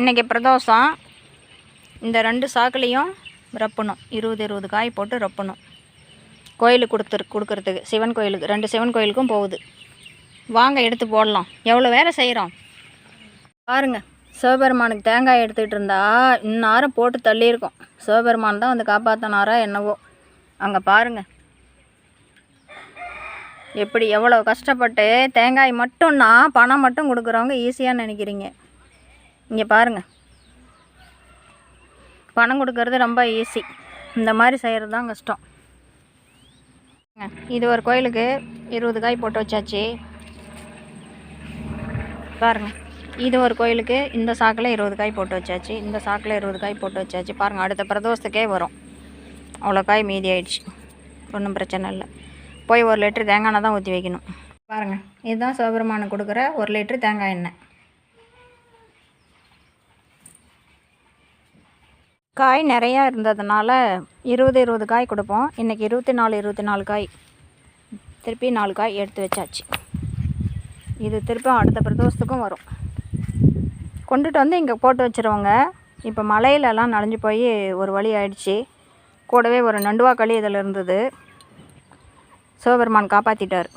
இன்றைக்கி பிரதோஷம். இந்த ரெண்டு சாக்குலேயும் ரப்பணும். இருபது இருபது காய் போட்டு ரப்பணும். கோயிலுக்கு கொடுத்துரு கொடுக்குறதுக்கு. சிவன் கோயிலுக்கு ரெண்டு சிவன் கோயிலுக்கும் போகுது. வாங்க எடுத்து போடலாம். எவ்வளோ வேலை செய்கிறோம்? பாருங்கள் சிவபெருமானுக்கு தேங்காய் எடுத்துக்கிட்டு இருந்தா இந்நேரம் போட்டு தள்ளியிருக்கோம். சிவபெருமான் தான் வந்து காப்பாற்றினாரா என்னவோ. அங்கே பாருங்க. எப்படி எவ்வளோ கஷ்டப்பட்டு தேங்காய் மட்டும்னா பணம் மட்டும் கொடுக்குறவங்க ஈஸியாக நினைக்கிறீங்க. இங்கே பாருங்கள் பணம் கொடுக்கறது ரொம்ப ஈஸி இந்த மாதிரி செய்கிறது தான் கஷ்டம். இது ஒரு கோயிலுக்கு இருபது காய் போட்டு வச்சாச்சு. பாருங்கள் இது ஒரு கோயிலுக்கு இந்த சாக்கில் இருபது காய் போட்டு வச்சாச்சு. இந்த சாக்கில் இருபது காய் போட்டு வச்சாச்சு. பாருங்கள் அடுத்த பிரதோஷத்துக்கே வரும். அவ்வளோ காய் மீதி ஆயிடுச்சு. ஒன்றும் பிரச்சனை இல்லை. போய் ஒரு லிட்டர் தேங்காய் எண்ணெய் தான் ஊற்றி வைக்கணும். பாருங்கள் இதுதான் சிவபெருமானுக்கு கொடுக்குற ஒரு லிட்டர் தேங்காய் எண்ணெய். காய் நிறையா இருந்ததுனால இருபது இருபது காய் கொடுப்போம். இன்றைக்கி இருபத்தி நாலு இருபத்தி நாலு காய். திருப்பி நாலு காய் எடுத்து வச்சாச்சு. இது திருப்பி அடுத்த பிரதோஷத்துக்கும் வரும். கொண்டுட்டு வந்து இங்கே போட்டு வச்சுருவோங்க. இப்போ மலையிலலாம் நனைஞ்சு போய் ஒரு வழி ஆயிடுச்சு. கூடவே ஒரு நண்டுவாக்களி இதில் இருந்தது. சிவபெருமான் காப்பாற்றிட்டார்